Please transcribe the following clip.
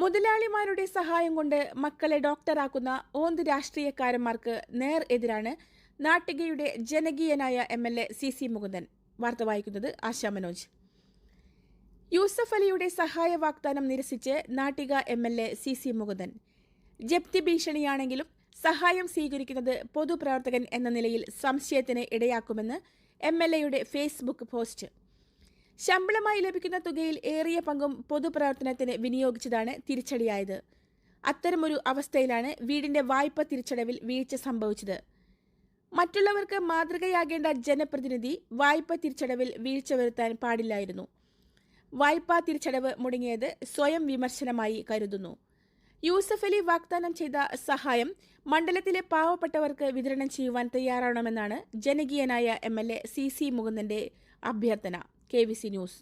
മുതലാളിമാരുടെ സഹായം കൊണ്ട് മക്കളെ ഡോക്ടറാക്കുന്ന ഓന്ത് രാഷ്ട്രീയക്കാരന്മാർക്ക് നേർ എതിരാണ് നാട്ടികയുടെ ജനകീയനായ M L A C C Mukundan. വാർത്ത വായിക്കുന്നത് ആശാ മനോജ്. യൂസഫ് അലിയുടെ സഹായ വാഗ്ദാനം നിരസിച്ച് Nattika M L A C C Mukundan. ജപ്തി ഭീഷണിയാണെങ്കിലും സഹായം സ്വീകരിക്കുന്നത് പൊതുപ്രവർത്തകൻ എന്ന നിലയിൽ സംശയത്തിന് ഇടയാക്കുമെന്ന് എം എൽ എയുടെ ഫേസ്ബുക്ക് പോസ്റ്റ്. ശമ്പളമായി ലഭിക്കുന്ന തുകയിൽ ഏറിയ പങ്കും പൊതുപ്രവർത്തനത്തിന് വിനിയോഗിച്ചതാണ് തിരിച്ചടിയായത്. അത്തരമൊരു അവസ്ഥയിലാണ് വീടിന്റെ വായ്പ തിരിച്ചടവിൽ വീഴ്ച സംഭവിച്ചത്. മറ്റുള്ളവർക്ക് മാതൃകയാകേണ്ട ജനപ്രതിനിധി വായ്പ തിരിച്ചടവിൽ വീഴ്ച വരുത്താൻ പാടില്ലായിരുന്നു. വായ്പാ തിരിച്ചടവ് മുടങ്ങിയത് സ്വയം വിമർശനമായി കരുതുന്നു. യൂസഫ് അലി വാഗ്ദാനം ചെയ്ത സഹായം മണ്ഡലത്തിലെ പാവപ്പെട്ടവർക്ക് വിതരണം ചെയ്യുവാൻ തയ്യാറാവണമെന്നാണ് ജനകീയനായ M L A C C മുകുന്ദന്റെ അഭ്യർത്ഥന. K news.